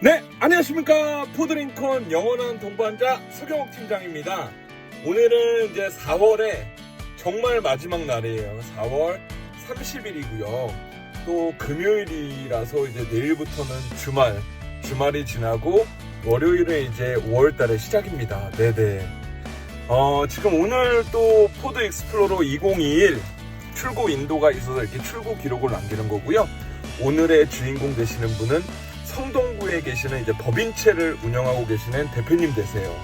네, 안녕하십니까. 포드링컨 영원한 동반자 서경욱 팀장입니다. 오늘은 이제 4월에 정말 마지막 날이에요. 4월 30일이고요. 또 금요일이라서 이제 내일부터는 주말, 주말이 지나고 월요일에 이제 5월 달의 시작입니다. 네네. 어, 지금 오늘 또 포드 익스플로러 2021 출고 인도가 있어서 이렇게 출고 기록을 남기는 거고요. 오늘의 주인공 되시는 분은 성동 구에 계시는 이제 법인체를 운영하고 계시는 대표님 되세요.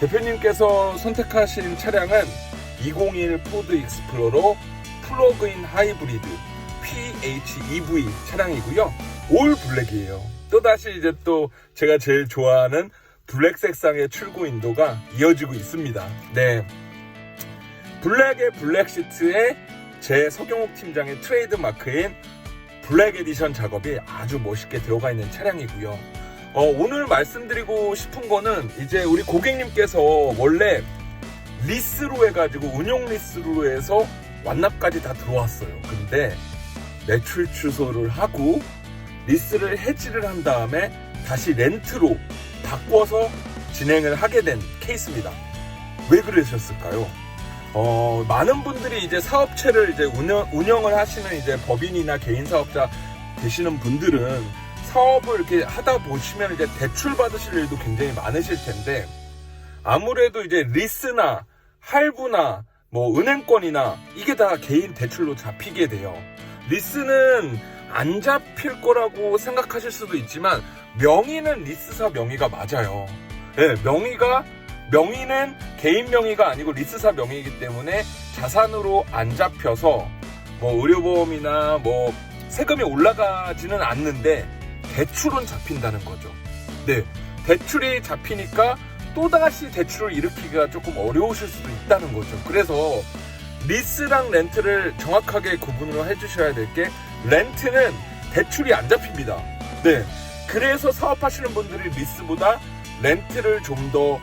대표님께서 선택하신 차량은 2021 포드 익스플로러 플러그인 하이브리드 PHEV 차량이고요. 올 블랙이에요. 또다시 이제 또 제가 제일 좋아하는 블랙 색상의 출고 인도가 이어지고 있습니다. 네. 블랙의 블랙 시트에 제 서경욱 팀장의 트레이드 마크인 블랙 에디션 작업이 아주 멋있게 들어가 있는 차량이고요. 어, 오늘 말씀드리고 싶은 거는 이제 우리 고객님께서 원래 리스로 해가지고 운용 리스로 해서 완납까지 다 들어왔어요. 근데 매출 취소를 하고 리스를 해지를 한 다음에 다시 렌트로 바꿔서 진행을 하게 된 케이스입니다. 왜 그러셨을까요? 어, 많은 분들이 이제 사업체를 이제 운영, 운영을 하시는 이제 법인이나 개인 사업자 되시는 분들은 사업을 이렇게 하다 보시면 이제 대출 받으실 일도 굉장히 많으실 텐데 아무래도 이제 리스나 할부나 뭐 은행권이나 이게 다 개인 대출로 잡히게 돼요. 리스는 안 잡힐 거라고 생각하실 수도 있지만 명의는 리스사 명의가 맞아요. 네, 명의가 명의는 개인 명의가 아니고 리스사 명의이기 때문에 자산으로 안 잡혀서 뭐 의료보험이나 뭐 세금이 올라가지는 않는데 대출은 잡힌다는 거죠. 네. 대출이 잡히니까 또다시 대출을 일으키기가 조금 어려우실 수도 있다는 거죠. 그래서 리스랑 렌트를 정확하게 구분을 해주셔야 될 게 렌트는 대출이 안 잡힙니다. 네. 그래서 사업하시는 분들이 리스보다 렌트를 좀더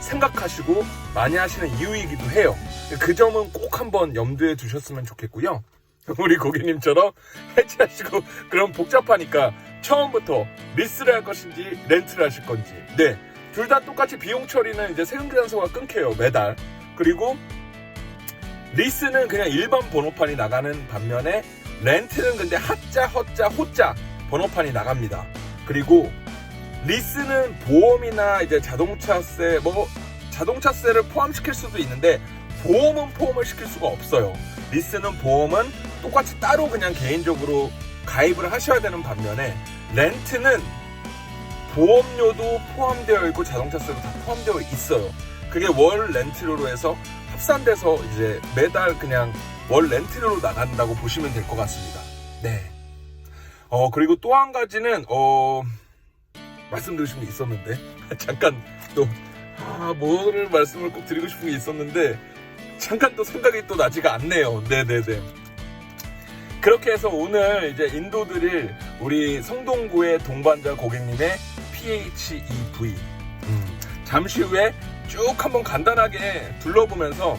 생각하시고 많이 하시는 이유이기도 해요. 그 점은 꼭 한번 염두에 두셨으면 좋겠고요. 우리 고객님처럼 해지하시고 그럼 복잡하니까 처음부터 리스를 할 것인지 렌트를 하실 건지 네. 둘 다 똑같이 비용 처리는 이제 세금 계산서가 끊겨요 매달 그리고 리스는 그냥 일반 번호판이 나가는 반면에 렌트는 근데 하자 허자 호자 번호판이 나갑니다 그리고 리스는 보험이나 이제 자동차세 뭐 자동차세를 포함시킬 수도 있는데 보험은 포함을 시킬 수가 없어요 리스는 보험은 똑같이 따로 그냥 개인적으로 가입을 하셔야 되는 반면에 렌트는 보험료도 포함되어 있고 자동차세도 다 포함되어 있어요. 그게 월 렌트료로 해서 합산돼서 이제 매달 그냥 월 렌트료로 나간다고 보시면 될 것 같습니다. 네. 어 그리고 또 한 가지는 어 말씀드리고 싶은 게 있었는데 잠깐 또 아, 뭐를 말씀을 꼭 드리고 싶은 게 있었는데 잠깐 또 생각이 또 나지가 않네요. 네네네. 그렇게 해서 오늘 이제 인도 드릴 우리 성동구의 동반자 고객님의 PHEV. 음, 잠시 후에 쭉 한번 간단하게 둘러보면서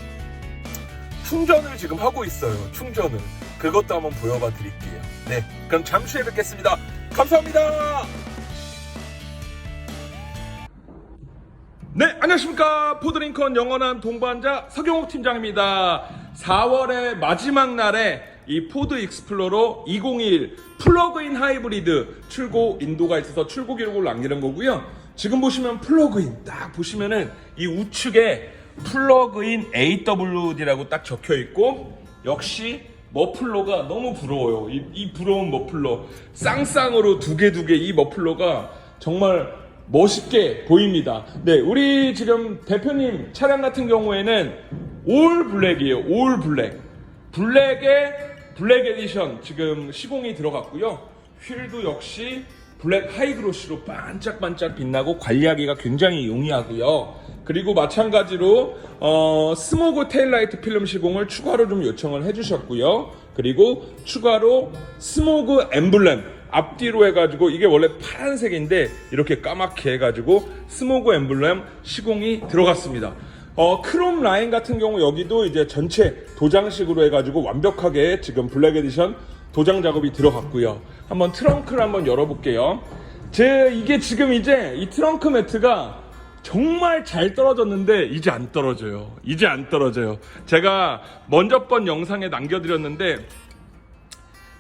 충전을 지금 하고 있어요. 충전을. 그것도 한번 보여봐 드릴게요. 네. 그럼 잠시 후에 뵙겠습니다. 감사합니다. 네, 안녕하십니까. 포드링컨 영원한 동반자 서경욱 팀장입니다. 4월의 마지막 날에 이 포드 익스플로러 2021 플러그인 하이브리드 출고 인도가 있어서 출고 기록을 남기는 거고요. 지금 보시면 플러그인 딱 보시면은 이 우측에 플러그인 AWD라고 딱 적혀 있고 역시 머플러가 너무 부러워요. 이, 이 부러운 머플러 쌍쌍으로 두 개 두 개 이 머플러가 정말 멋있게 보입니다. 네, 우리 지금 대표님 차량 같은 경우에는 올 블랙이에요. 올 블랙. 블랙에 블랙 에디션 지금 시공이 들어갔고요. 휠도 역시 블랙 하이그로시로 반짝반짝 빛나고 관리하기가 굉장히 용이하고요. 그리고 마찬가지로 어, 스모그 테일라이트 필름 시공을 추가로 좀 요청을 해주셨고요. 그리고 추가로 스모그 엠블렘 앞뒤로 해가지고 이게 원래 파란색인데 이렇게 까맣게 해가지고 스모그 엠블렘 시공이 들어갔습니다. 어, 크롬 라인 같은 경우 여기도 이제 전체 도장식으로 해가지고 완벽하게 지금 블랙 에디션 도장 작업이 들어갔고요. 한번 트렁크를 한번 열어볼게요. 제 이게 지금 이제 이 트렁크 매트가 정말 잘 떨어졌는데 이제 안 떨어져요. 이제 안 떨어져요. 제가 먼저 번 영상에 남겨드렸는데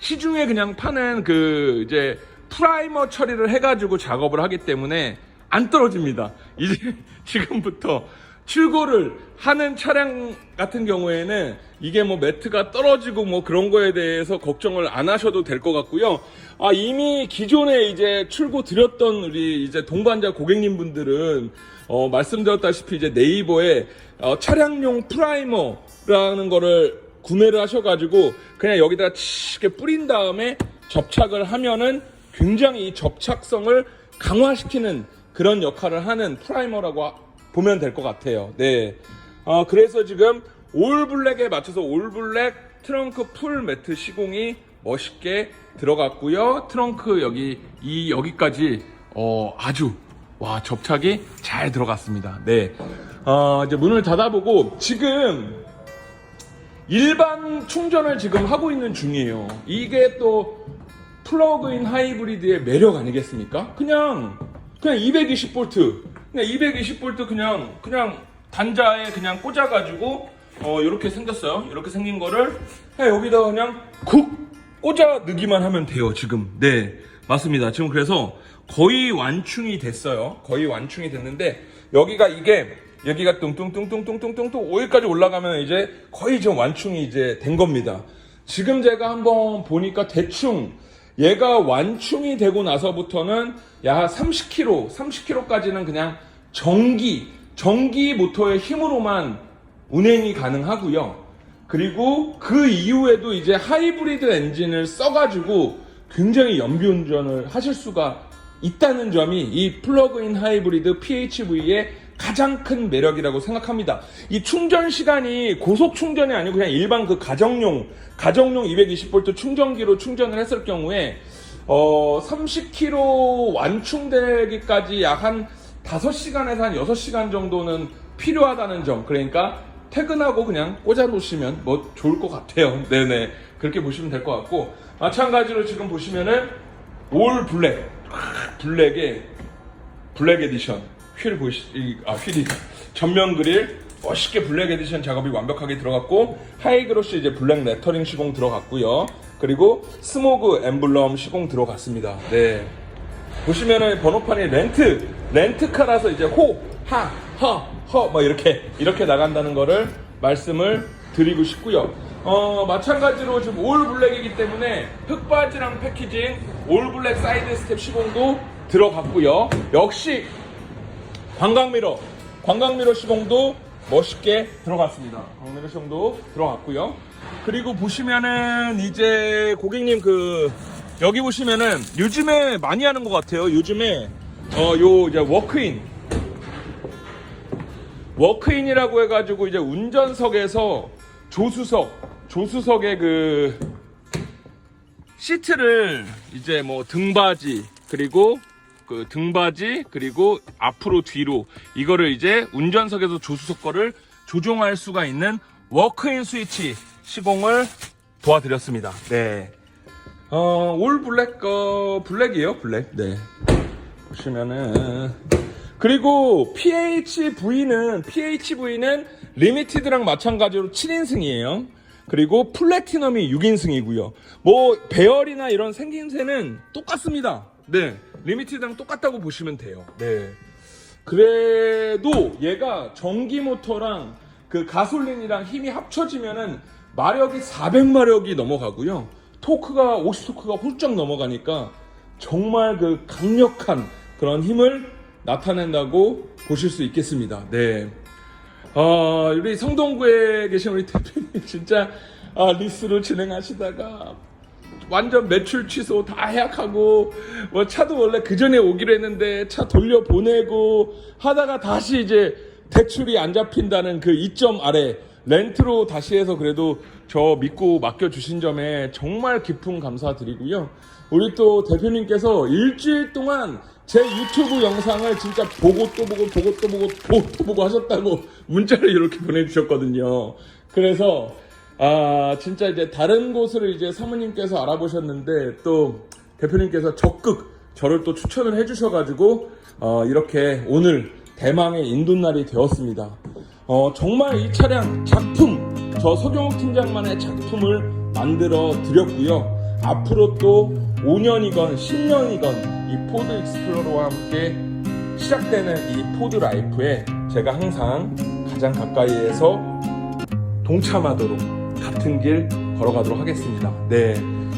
시중에 그냥 파는 그 이제 프라이머 처리를 해가지고 작업을 하기 때문에 안 떨어집니다. 이제 지금부터 출고를 하는 차량 같은 경우에는 이게 뭐 매트가 떨어지고 뭐 그런 거에 대해서 걱정을 안 하셔도 될 것 같고요. 아, 이미 기존에 이제 출고 드렸던 우리 이제 동반자 고객님 분들은 어, 말씀드렸다시피 이제 네이버에 어, 차량용 프라이머라는 거를 구매를 하셔가지고 그냥 여기다가 치게 뿌린 다음에 접착을 하면은 굉장히 이 접착성을 강화시키는 그런 역할을 하는 프라이머라고 하- 보면 될 것 같아요. 네. 어, 그래서 지금 올 블랙에 맞춰서 올 블랙 트렁크 풀 매트 시공이 멋있게 들어갔고요. 트렁크 여기 이 여기까지 어, 아주 와 접착이 잘 들어갔습니다. 네. 어, 이제 문을 닫아보고 지금 일반 충전을 지금 하고 있는 중이에요. 이게 또 플러그인 하이브리드의 매력 아니겠습니까? 그냥 그냥 220V 그냥 220V 그냥 그냥 단자에 그냥 꽂아가지고 어 이렇게 생겼어요. 이렇게 생긴 거를 여기다 그냥 쿡 꽂아 넣기만 하면 돼요. 지금 네 맞습니다. 지금 그래서 거의 완충이 됐어요. 거의 완충이 됐는데 여기가 이게 여기가 뚱뚱뚱뚱뚱뚱뚱뚱 5일까지 올라가면 이제 거의 좀 완충이 이제 된 겁니다. 지금 제가 한번 보니까 대충 얘가 완충이 되고 나서부터는 야 30km, 30km까지는 그냥 전기, 전기 모터의 힘으로만 운행이 가능하고요. 그리고 그 이후에도 이제 하이브리드 엔진을 써가지고 굉장히 연비 운전을 하실 수가 있다는 점이 이 플러그인 하이브리드 PHV의 가장 큰 매력이라고 생각합니다. 이 충전 시간이 고속 충전이 아니고 그냥 일반 그 가정용, 가정용 220V 충전기로 충전을 했을 경우에 어, 30km 완충되기까지 약 한 5시간에서 한 6시간 정도는 필요하다는 점. 그러니까 퇴근하고 그냥 꽂아 놓으시면 뭐 좋을 것 같아요. 네네. 그렇게 보시면 될 것 같고. 마찬가지로 지금 보시면은 올 블랙. 블랙의 블랙 에디션. 휠 보시, 이- 아, 휠이. 전면 그릴 멋있게 블랙 에디션 작업이 완벽하게 들어갔고, 하이그로시 이제 블랙 레터링 시공 들어갔고요. 그리고 스모그 엠블럼 시공 들어갔습니다. 네. 보시면은 번호판이 렌트, 렌트카라서 이제 호, 하, 허, 허, 뭐 이렇게, 이렇게 나간다는 거를 말씀을 드리고 싶고요. 어, 마찬가지로 지금 올 블랙이기 때문에 흑바지랑 패키징, 올 블랙 사이드 스텝 시공도 들어갔고요. 역시 관광미러, 관광미러 시공도 멋있게 들어갔습니다. 관광미러 시공도 들어갔고요. 그리고 보시면은 이제 고객님 그 여기 보시면은 요즘에 많이 하는 것 같아요. 요즘에 어 요 이제 워크인 워크인이라고 해가지고 이제 운전석에서 조수석 조수석의 그 시트를 이제 뭐 등받이 그리고 그 등받이 그리고 앞으로 뒤로 이거를 이제 운전석에서 조수석 거를 조종할 수가 있는 워크인 스위치 시공을 도와드렸습니다. 네. 어, 올 블랙 어 블랙이에요, 블랙. 네. 보시면은 그리고 PHV는 PHV는 리미티드랑 마찬가지로 7인승이에요. 그리고 플래티넘이 6인승이고요. 뭐 배열이나 이런 생김새는 똑같습니다. 네. 리미티드랑 똑같다고 보시면 돼요. 네. 그래도 얘가 전기 모터랑 그 가솔린이랑 힘이 합쳐지면은 마력이 400마력이 넘어가고요. 토크가 50토크가 훌쩍 넘어가니까 정말 그 강력한 그런 힘을 나타낸다고 보실 수 있겠습니다. 네. 어, 우리 성동구에 계신 우리 대표님 진짜 아, 리스로 진행하시다가 완전 매출 취소 다 해약하고 뭐 차도 원래 그 전에 오기로 했는데 차 돌려 보내고 하다가 다시 이제 대출이 안 잡힌다는 그 이점 아래 렌트로 다시 해서 그래도 저 믿고 맡겨 주신 점에 정말 깊은 감사드리고요. 우리 또 대표님께서 일주일 동안 제 유튜브 영상을 진짜 보고 또 보고 보고 또 보고 보고 또 보고 하셨다고 문자를 이렇게 보내주셨거든요. 그래서 아 진짜 이제 다른 곳을 이제 사모님께서 알아보셨는데 또 대표님께서 적극 저를 또 추천을 해주셔가지고 어, 이렇게 오늘 대망의 인도날이 되었습니다. 어, 정말 이 차량 작품 저 서경욱 팀장만의 작품을 만들어 드렸고요. 앞으로 또 5년이건 10년이건 이 포드 익스플로러와 함께 시작되는 이 포드 라이프에 제가 항상 가장 가까이에서 동참하도록 같은 길 걸어가도록 하겠습니다. 네.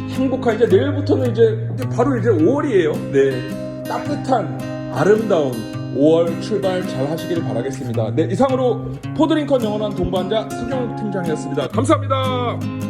행복한 이제 내일부터는 이제 바로 이제 5월이에요. 네. 따뜻한 아름다운 5월 출발 잘 하시길 바라겠습니다. 네, 이상으로 포드링컨 영원한 동반자 승용 팀장이었습니다. 감사합니다.